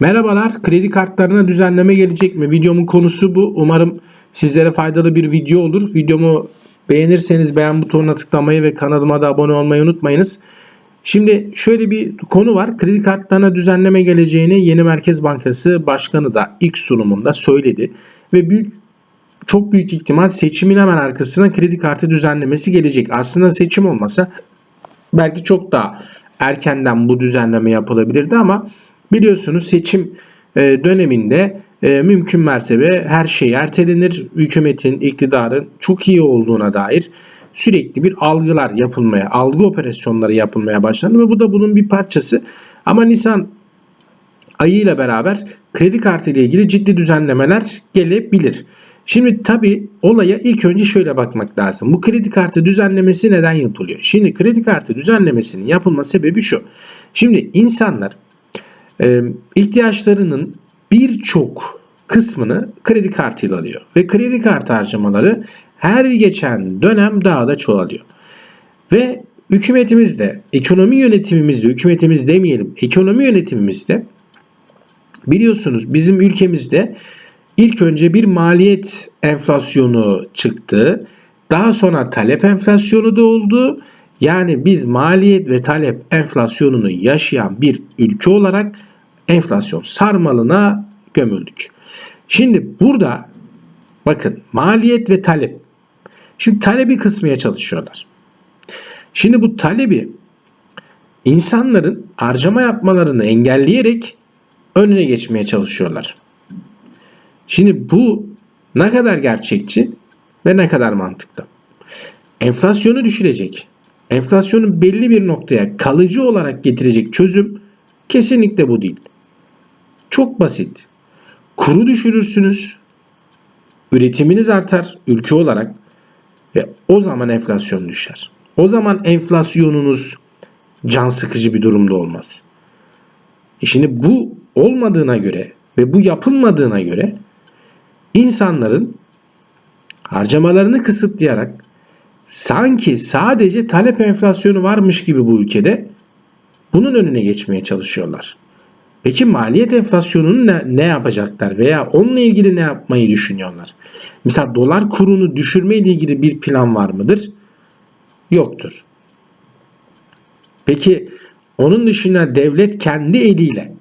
Merhabalar, kredi kartlarına düzenleme gelecek mi? Videomun konusu bu. Umarım sizlere faydalı bir video olur. Videomu beğenirseniz beğen butonuna tıklamayı ve kanalıma da abone olmayı unutmayınız. Şimdi şöyle bir konu var. Kredi kartlarına düzenleme geleceğini Yeni Merkez Bankası Başkanı da ilk sunumunda söyledi. Ve büyük çok büyük ihtimal seçimin hemen arkasına kredi kartı düzenlemesi gelecek. Aslında seçim olmasa belki çok daha erkenden bu düzenleme yapılabilirdi ama biliyorsunuz seçim e, döneminde e, mümkün mertebe her şey ertelenir. Hükümetin, iktidarın çok iyi olduğuna dair sürekli bir algılar yapılmaya, algı operasyonları yapılmaya başlandı ve bu da bunun bir parçası. Ama Nisan ayıyla beraber kredi kartı ile ilgili ciddi düzenlemeler gelebilir. Şimdi tabi olaya ilk önce şöyle bakmak lazım. Bu kredi kartı düzenlemesi neden yapılıyor? Şimdi kredi kartı düzenlemesinin yapılma sebebi şu. Şimdi insanlar e, ihtiyaçlarının birçok kısmını kredi kartıyla alıyor. Ve kredi kartı harcamaları her geçen dönem daha da çoğalıyor. Ve hükümetimiz de, ekonomi yönetimimiz de, hükümetimiz demeyelim, ekonomi yönetimimiz de biliyorsunuz bizim ülkemizde ilk önce bir maliyet enflasyonu çıktı. Daha sonra talep enflasyonu da oldu. Yani biz maliyet ve talep enflasyonunu yaşayan bir ülke olarak enflasyon sarmalına gömüldük. Şimdi burada bakın maliyet ve talep. Şimdi talebi kısmaya çalışıyorlar. Şimdi bu talebi insanların harcama yapmalarını engelleyerek önüne geçmeye çalışıyorlar. Şimdi bu ne kadar gerçekçi ve ne kadar mantıklı? Enflasyonu düşürecek. Enflasyonu belli bir noktaya kalıcı olarak getirecek çözüm kesinlikle bu değil. Çok basit. Kuru düşürürsünüz. Üretiminiz artar ülke olarak ve o zaman enflasyon düşer. O zaman enflasyonunuz can sıkıcı bir durumda olmaz. E şimdi bu olmadığına göre ve bu yapılmadığına göre insanların harcamalarını kısıtlayarak sanki sadece talep enflasyonu varmış gibi bu ülkede bunun önüne geçmeye çalışıyorlar. Peki maliyet enflasyonunu ne, ne yapacaklar veya onunla ilgili ne yapmayı düşünüyorlar? Mesela dolar kurunu düşürme ile ilgili bir plan var mıdır? Yoktur. Peki onun dışında devlet kendi eliyle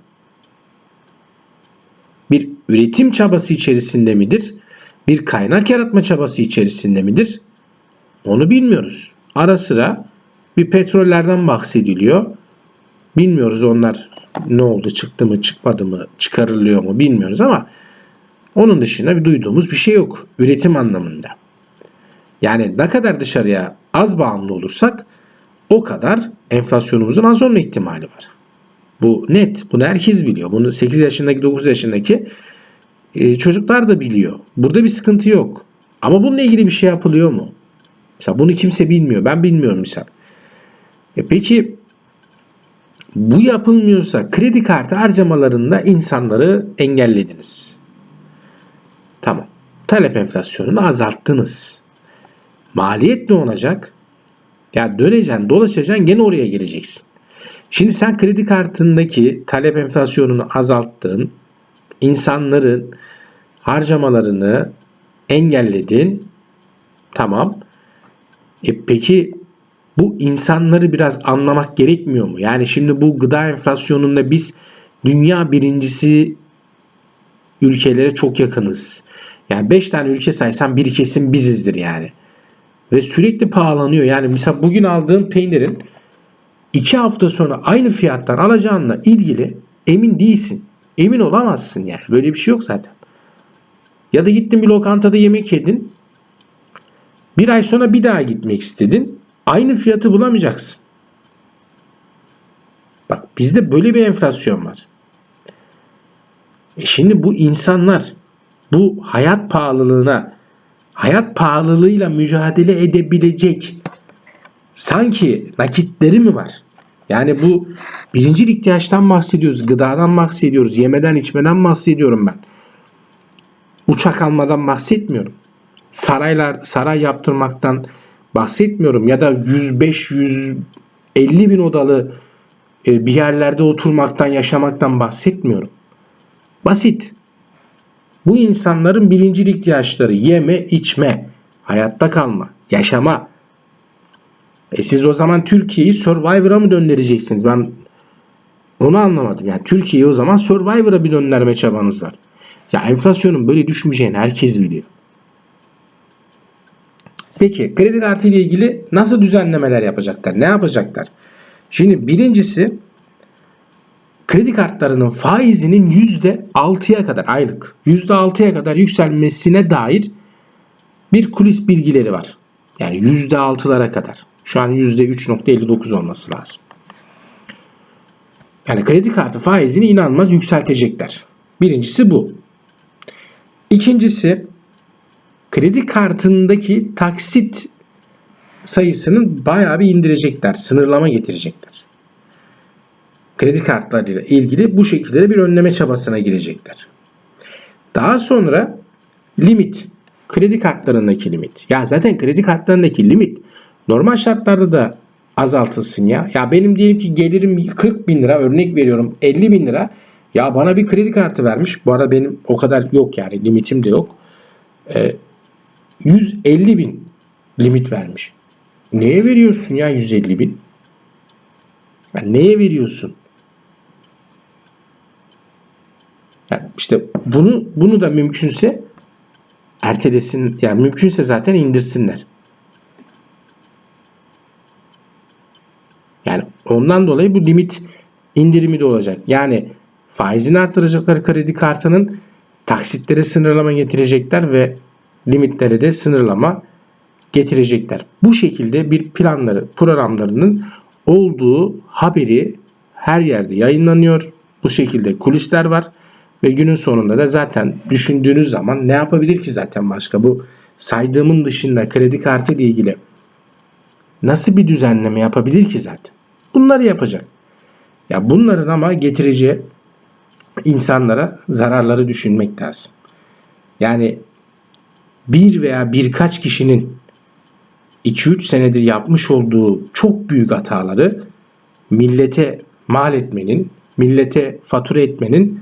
bir üretim çabası içerisinde midir? Bir kaynak yaratma çabası içerisinde midir? Onu bilmiyoruz. Ara sıra bir petrollerden bahsediliyor. Bilmiyoruz onlar ne oldu, çıktı mı, çıkmadı mı, çıkarılıyor mu bilmiyoruz ama onun dışında bir duyduğumuz bir şey yok üretim anlamında. Yani ne kadar dışarıya az bağımlı olursak o kadar enflasyonumuzun az olma ihtimali var. Bu net. Bunu herkes biliyor. Bunu 8 yaşındaki 9 yaşındaki e, çocuklar da biliyor. Burada bir sıkıntı yok. Ama bununla ilgili bir şey yapılıyor mu? Mesela bunu kimse bilmiyor. Ben bilmiyorum misal. E peki bu yapılmıyorsa kredi kartı harcamalarında insanları engellediniz. Tamam. Talep enflasyonunu azalttınız. Maliyet ne olacak? Ya döneceksin, dolaşacaksın gene oraya geleceksin. Şimdi sen kredi kartındaki talep enflasyonunu azalttın. insanların harcamalarını engelledin. Tamam. E peki bu insanları biraz anlamak gerekmiyor mu? Yani şimdi bu gıda enflasyonunda biz dünya birincisi ülkelere çok yakınız. Yani 5 tane ülke saysam bir kesim bizizdir yani. Ve sürekli pahalanıyor. Yani mesela bugün aldığın peynirin 2 hafta sonra aynı fiyattan alacağınla ilgili emin değilsin. Emin olamazsın yani. Böyle bir şey yok zaten. Ya da gittin bir lokantada yemek yedin. Bir ay sonra bir daha gitmek istedin. Aynı fiyatı bulamayacaksın. Bak bizde böyle bir enflasyon var. E şimdi bu insanlar bu hayat pahalılığına hayat pahalılığıyla mücadele edebilecek sanki nakitleri mi var? Yani bu birinci ihtiyaçtan bahsediyoruz, gıdadan bahsediyoruz, yemeden içmeden bahsediyorum ben. Uçak almadan bahsetmiyorum. Saraylar, saray yaptırmaktan bahsetmiyorum ya da 105-150 bin odalı e, bir yerlerde oturmaktan, yaşamaktan bahsetmiyorum. Basit. Bu insanların birincil ihtiyaçları yeme, içme, hayatta kalma, yaşama. E siz o zaman Türkiye'yi Survivor'a mı döndüreceksiniz? Ben onu anlamadım. Yani Türkiye'yi o zaman Survivor'a bir döndürme çabanız var. Ya enflasyonun böyle düşmeyeceğini herkes biliyor. Peki kredi kartı ile ilgili nasıl düzenlemeler yapacaklar? Ne yapacaklar? Şimdi birincisi kredi kartlarının faizinin %6'ya kadar aylık %6'ya kadar yükselmesine dair bir kulis bilgileri var. Yani %6'lara kadar. Şu an %3.59 olması lazım. Yani kredi kartı faizini inanılmaz yükseltecekler. Birincisi bu. İkincisi kredi kartındaki taksit sayısının bayağı bir indirecekler. Sınırlama getirecekler. Kredi kartlarıyla ilgili bu şekilde bir önleme çabasına girecekler. Daha sonra limit. Kredi kartlarındaki limit. Ya zaten kredi kartlarındaki limit normal şartlarda da azaltılsın ya. Ya benim diyelim ki gelirim 40 bin lira örnek veriyorum 50 bin lira. Ya bana bir kredi kartı vermiş. Bu arada benim o kadar yok yani limitim de yok. Ee, 150 bin limit vermiş. Neye veriyorsun ya 150 bin? Ya neye veriyorsun? Ya işte bunu bunu da mümkünse ertelesin yani mümkünse zaten indirsinler. Yani ondan dolayı bu limit indirimi de olacak. Yani faizini artıracakları kredi kartının taksitlere sınırlama getirecekler ve limitlere de sınırlama getirecekler. Bu şekilde bir planları, programlarının olduğu haberi her yerde yayınlanıyor. Bu şekilde kulisler var ve günün sonunda da zaten düşündüğünüz zaman ne yapabilir ki zaten başka bu saydığımın dışında kredi kartı ile ilgili nasıl bir düzenleme yapabilir ki zaten? Bunları yapacak. Ya bunların ama getireceği insanlara zararları düşünmek lazım. Yani bir veya birkaç kişinin 2-3 senedir yapmış olduğu çok büyük hataları millete mal etmenin, millete fatura etmenin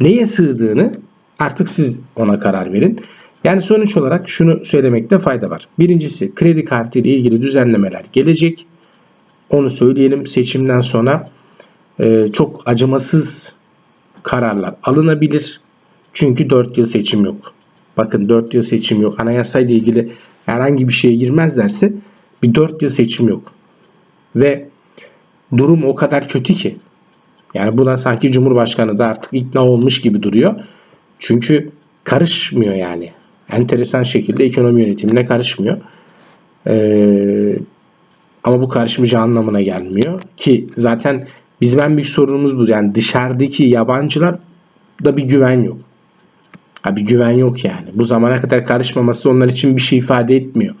neye sığdığını artık siz ona karar verin. Yani sonuç olarak şunu söylemekte fayda var. Birincisi kredi kartı ile ilgili düzenlemeler gelecek. Onu söyleyelim seçimden sonra e, çok acımasız kararlar alınabilir. Çünkü 4 yıl seçim yok. Bakın 4 yıl seçim yok. Anayasa ile ilgili herhangi bir şeye girmezlerse bir 4 yıl seçim yok. Ve durum o kadar kötü ki. Yani buna sanki Cumhurbaşkanı da artık ikna olmuş gibi duruyor. Çünkü karışmıyor yani. Enteresan şekilde ekonomi yönetimine karışmıyor. Ee, ama bu karışmayacağı anlamına gelmiyor. Ki zaten bizim en büyük sorunumuz bu. Yani dışarıdaki yabancılar da bir güven yok. Ha, bir güven yok yani. Bu zamana kadar karışmaması onlar için bir şey ifade etmiyor.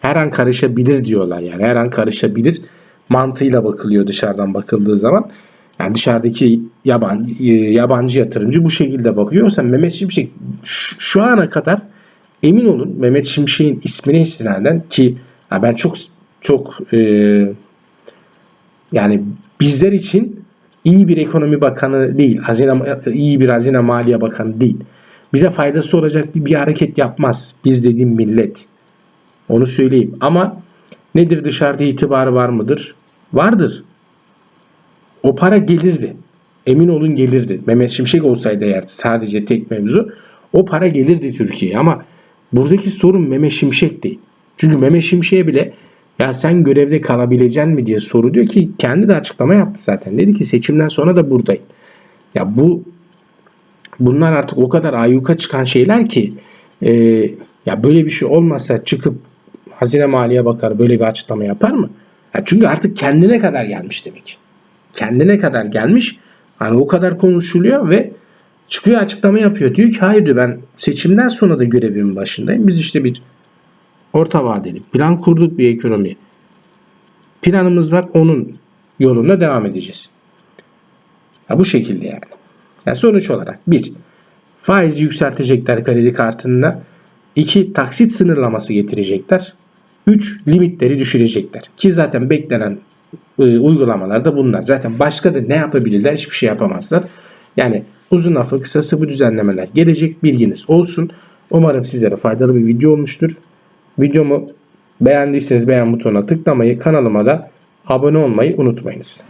Her an karışabilir diyorlar yani. Her an karışabilir mantığıyla bakılıyor dışarıdan bakıldığı zaman. Yani dışarıdaki yabancı, yabancı yatırımcı bu şekilde bakıyor. Sen Mehmet Şimşek şu ana kadar emin olun Mehmet Şimşek'in ismine istinaden ki ben çok çok e, yani bizler için iyi bir ekonomi bakanı değil, hazine iyi bir hazine maliye bakanı değil. Bize faydası olacak bir, bir hareket yapmaz. Biz dediğim millet. Onu söyleyeyim. Ama nedir dışarıda itibarı var mıdır? Vardır. O para gelirdi. Emin olun gelirdi. Mehmet Şimşek olsaydı eğer sadece tek mevzu o para gelirdi Türkiye'ye ama buradaki sorun Mehmet Şimşek değil. Çünkü Mehmet Şimşek'e bile ya sen görevde kalabileceksin mi diye soru diyor ki kendi de açıklama yaptı zaten. Dedi ki seçimden sonra da buradayım. Ya bu bunlar artık o kadar ayyuka çıkan şeyler ki e, ya böyle bir şey olmasa çıkıp Hazine Maliye Bakanı böyle bir açıklama yapar mı? Ya çünkü artık kendine kadar gelmiş demek. Kendine kadar gelmiş. Hani o kadar konuşuluyor ve çıkıyor açıklama yapıyor. Diyor ki hayır diyor ben seçimden sonra da görevimin başındayım. Biz işte bir orta vadeli plan kurduk bir ekonomi. Planımız var. Onun yolunda devam edeceğiz. Ya bu şekilde yani. Yani sonuç olarak bir faizi yükseltecekler kredi kartında. iki taksit sınırlaması getirecekler. Üç limitleri düşürecekler. Ki zaten beklenen e, uygulamalar da bunlar. Zaten başka da ne yapabilirler? Hiçbir şey yapamazlar. Yani uzun lafı kısası bu düzenlemeler gelecek. Bilginiz olsun. Umarım sizlere faydalı bir video olmuştur. Videomu beğendiyseniz beğen butonuna tıklamayı, kanalıma da abone olmayı unutmayınız.